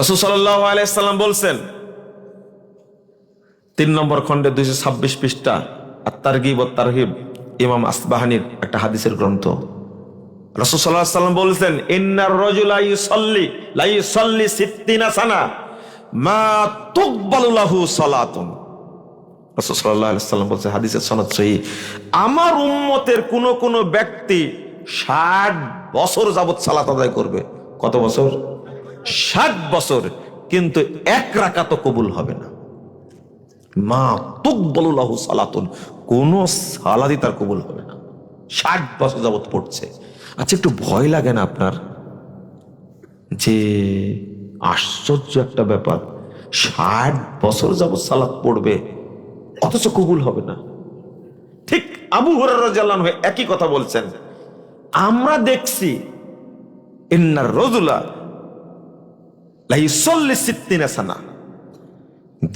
রসুল সাল্লাহ আলাইসাল্লাম বলছেন, তিন নম্বর খণ্ডে দুইশো ছাব্বিশ পৃষ্ঠা আর তারগিব ও তারহিব ইমাম আসবাহানির একটা হাদিসের গ্রন্থ। রসুল সাল্লাহ সাল্লাম বলছেন, ইন্নার রজুল লাই সল্লি লাই সল্লি সিত্তিনা সানা, মা তুকবালুলাহু সালাতুন। রসুল সাল্লাহ সাল্লাম বলছে হাদিসের সনদ সহি। আমার উম্মতের কোন কোন ব্যক্তি ষাট বছর যাবৎ সালাত আদায় করবে। কত বছর? ষাট বছর, কিন্তু এক রাখা তো কবুল হবে না। মা তুকবলুল্লাহু সালাতুন, কোন সালাদি তার কবুল হবে না। ষাট বছর যাবৎ পড়ছে। আচ্ছা একটু ভয় লাগে না আপনার? যে আশ্চর্য একটা ব্যাপার, ষাট বছর যাবৎ সালাত পড়বে, অথচ কবুল হবে না। ঠিক আবু হরার হয়ে একই কথা বলছেন। আমরা দেখছি, ইন্নার রজুলা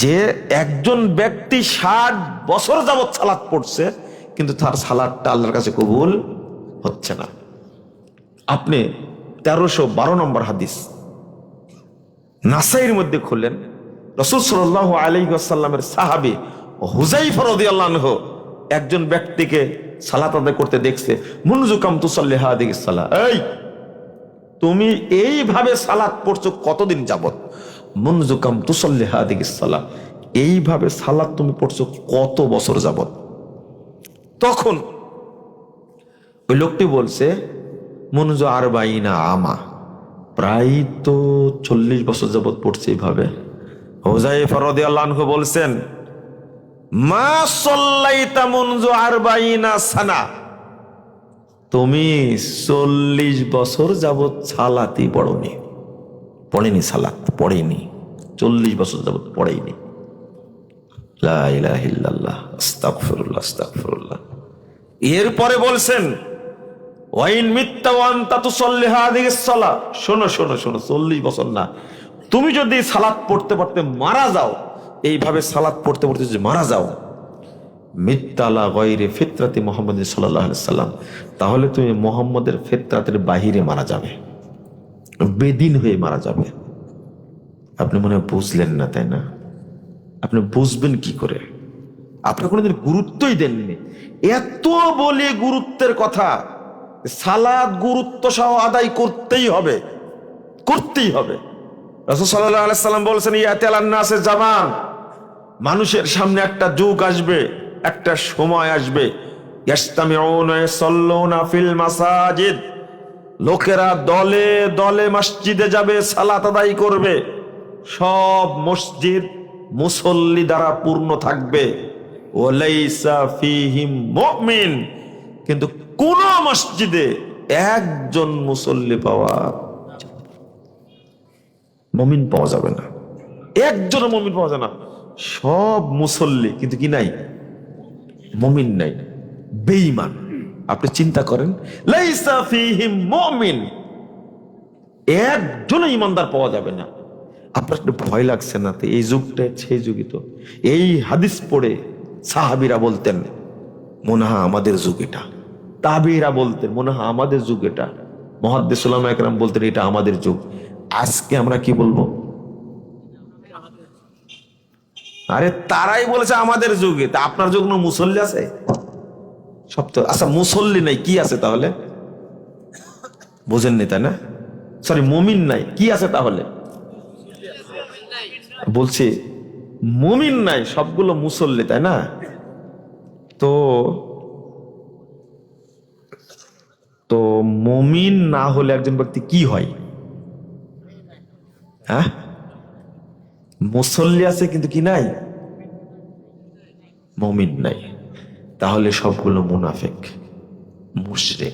যে একজন ব্যক্তি ষাট বছর যাবৎ সালাদ পড়ছে, কিন্তু তার সালাদটা আল্লাহর কাছে কবুল হচ্ছে না। আপনি তেরোশো বারো নম্বর হাদিস নাসাইয়ের মধ্যে খুললেন। রসুল সাল আলী আসাল্লামের সাহাবি হুজাইফ রদি আল্লাহ একজন ব্যক্তিকে সালাত আদায় করতে দেখছে মুনজুকাম তুসাল্লি হাদিক সালা এই তুমি এইভাবে সালাত পড়ছো কতদিন যাবত মুনজুকাম তুসল্লি হাদিক সালা এইভাবে সালাত তুমি পড়ছো কত বছর যাবত তখন ওই লোকটি বলছে, মনুজ আর বাইনা আমা। প্রায় তো চল্লিশ বছর যাবত পড়ছে এইভাবে। হোজাই ফরদি আল্লাহ বলছেন, মা সল্লাইতা মনজু আর বাইনা সানা। তুমি চল্লিশ বছর যাবৎ সালাতি পড়নি। পড়েনি সালাত পড়েনি চল্লিশ বছর যাবৎ পড়েনি এরপরে বলছেন, ওয়াইন মিথ্যা ওয়ান তাতু সল্লিহা আদিকে সালা। শোনো শোনো শোনো, চল্লিশ বছর না। তুমি যদি সালাত পড়তে পড়তে মারা যাও, এইভাবে সালাত পড়তে পড়তে যদি মারা যাও মিত্তালা গয়রে ফিতরাতি মোহাম্মদ সাল্লাহ সাল্লাম, তাহলে তুমি মোহাম্মদের ফিতরাতের বাহিরে মারা যাবে। বেদিন হয়ে মারা যাবে। আপনি মনে বুঝলেন না, তাই না? আপনি বুঝবেন কি করে? আপনি কোনোদিন গুরুত্বই দেননি। এত বলে গুরুত্বের কথা, সালাদ গুরুত্ব সহ আদায় করতেই হবে। করতেই হবে। আলাইসাল্লাম বলছেন ইয়াতে আল্লাহ আছে জামান, মানুষের সামনে একটা যুগ আসবে। একটা সময় আসবে। মাসাজিদ। লোকেরা দলে দলে মসজিদে যাবে, সালাত আদায় করবে। সব মসজিদ মুসল্লি দ্বারা পূর্ণ থাকবে। কিন্তু কোন মসজিদে একজন মুসল্লি পাওয়া মমিন পাওয়া যাবে না। একজন মমিন পাওয়া যাবে না। সব মুসল্লি, কিন্তু কি নাই? মমিন নাই। বেঈমান। আপনি চিন্তা করেন, লাইসা ফিহিম মুমিন। একজন ইমানদার পাওয়া যাবে না। আপনার একটু ভয় লাগছে না তো? এই যুগটা, সেই যুগই তো। এই হাদিস পড়ে সাহাবিরা বলতেন, মনে হয় আমাদের যুগ এটা। তাবিরা বলতেন, মনে হয় আমাদের যুগ এটা। মহাদ্দেসাল্লাম একরাম বলতেন, এটা আমাদের যুগ। আজকে আমরা কি বলব? আরে তারাই বলেছে আমাদের যুগে। তা আপনার যুগ কোনো মুসল্লি আছে? সব তো আচ্ছা মুসল্লি নাই, কি আছে তাহলে? বোঝেননি তাই না? সরি মমিন নাই, কি আছে তাহলে? বলছি, মমিন নাই, সবগুলো মুসল্লি, তাই না? তো তো মমিন না হলে একজন ব্যক্তি কি হয়? হ্যাঁ? মুসল্লি আছে কিন্তু কি নাই? মমিন নাই। তাহলে সবগুলো মুনাফেক, মুশরেক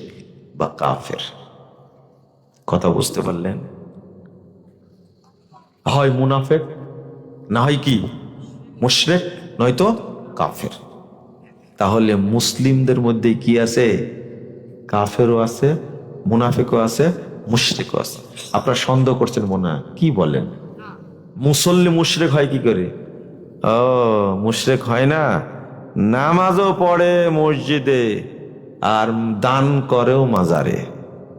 বা কাফের। কথা বুঝতে পারলেন? হয় মুনাফেক, না হয় কি? মুশরেক নয়তো কাফের। তাহলে মুসলিমদের মধ্যে কি আছে? কাফেরও আছে, মুনাফেকও আছে, মুশরেকও আছে। আপনারা সন্দেহ করছেন মনে কি বলেন? মুসল্লি মুশরেক হয় কি করে? ও, মুশরেক হয় না? নামাজও পড়ে মসজিদে আর দান করেও মাজারে,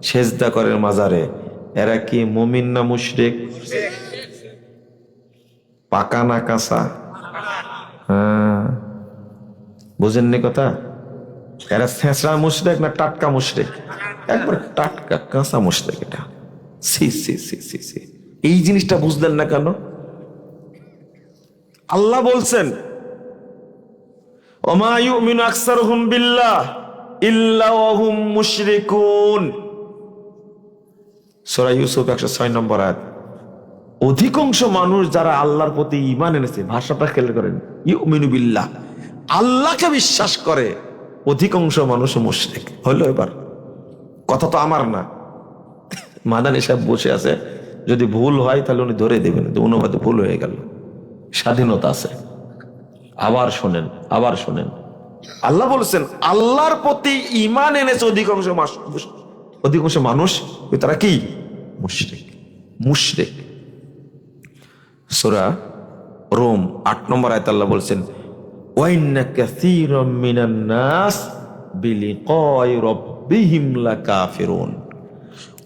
সেজদা করে মাজারে। এরা কি মুমিন না মুশরেক? পাকা না কাঁচা? হ্যাঁ। বুঝেননি কথা? এরা ছেঁচড়া মুশরেক না টাটকা মুশরেক? একবার টাটকা কাঁচা মুশরেক এটা। সি সি সি সি সি এই জিনিসটা বুঝলেন না কেন আল্লাহ বলছেন ওমা ইউমিনু আকসারুহুম বিল্লাহ ইল্লা ওয়া মুশরিকুন। সূরা ইউসুফ 106 নম্বর আয়াত। অধিকাংশ মানুষ যারা আল্লাহর প্রতি ঈমান এনেছে, ভাষাটা খেয়াল করেন, ইউমিনু বিল্লাহ। আল্লাহকে বিশ্বাস করে অধিকাংশ মানুষ মুশরিক। হলো এবার, কথা তো আমার না। মাদানি সাহেব বসে আছে, যদি ভুল হয় তাহলে উনি ধরে দেবেন অনুবাদে ভুল হয়ে গেল। স্বাধীনতা আছে। আবার শোনেন আবার শোনেন। আল্লাহ বলছেন, আল্লাহর প্রতি ইমান এনেছে অধিকাংশ অধিকাংশ মানুষ তারা কি? মুশরিক। মুশরিক। সূরা রোম, আট নম্বর আয়াত আল্লাহ বলছেন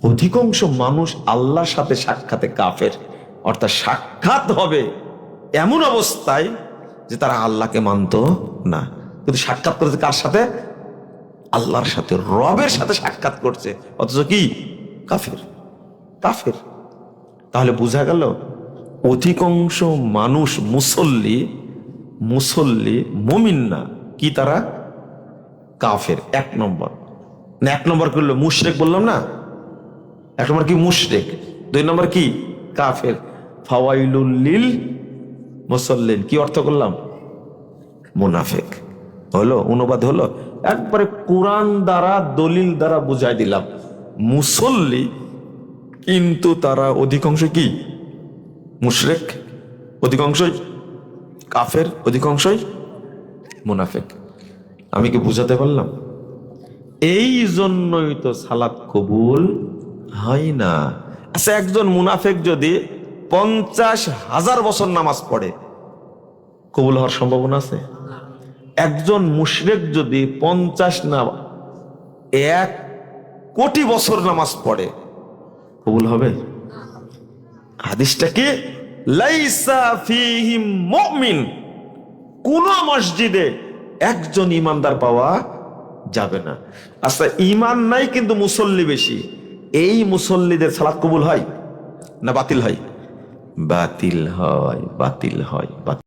অধিকাংশ মানুষ আল্লাহর সাথে সাক্ষাতে কাফের, অর্থাৎ সাক্ষাৎ হবে এমন অবস্থায় যে তারা আল্লাহকে মানত না। কিন্তু সাক্ষাৎ করেছে কার সাথে? আল্লাহর সাথে, রবের সাথে সাক্ষাৎ করছে। অথচ কি? কাফের। কাফের। তাহলে বোঝা গেল, অধিকাংশ মানুষ মুসল্লি মুসল্লি, মমিন না। কি তারা? কাফের। এক নম্বর। না, এক নম্বর করল মুশরেক বললাম না? এক নম্বর কি? মুশরেক। দুই নম্বর কি? কাফের। ফাওয়াইলুল লিল মুসল্লিন, কি অর্থ করলাম? মুনাফেক। হলো, অনুবাদ হলো, একবারে কোরআন দ্বারা, দলিল দ্বারা বুঝাই দিলাম। মুসল্লি, কিন্তু তারা অধিকাংশ কি? মুশরেক, অধিকাংশই কাফের, অধিকাংশই মুনাফেক। আমি কি বুঝাতে পারলাম? এই জন্যই তো সালাত কবুল হয় না। আচ্ছা একজন মুনাফেক যদি পঞ্চাশ হাজার বছর নামাজ পড়ে। কবুল হওয়ার সম্ভাবনা আছে? একজন মুশরেক যদি পঞ্চাশ না এক কোটি বছর নামাজ পড়ে, কবুল হবে? হাদিসটা কি? কোন মসজিদে একজন ইমানদার পাওয়া যাবে না। আচ্ছা ইমান নাই কিন্তু মুসল্লি বেশি। এই মুসল্লিদের সালাত কবুল হয় না বাতিল হয়? বাতিল হয় বাতিল হয় বাতিল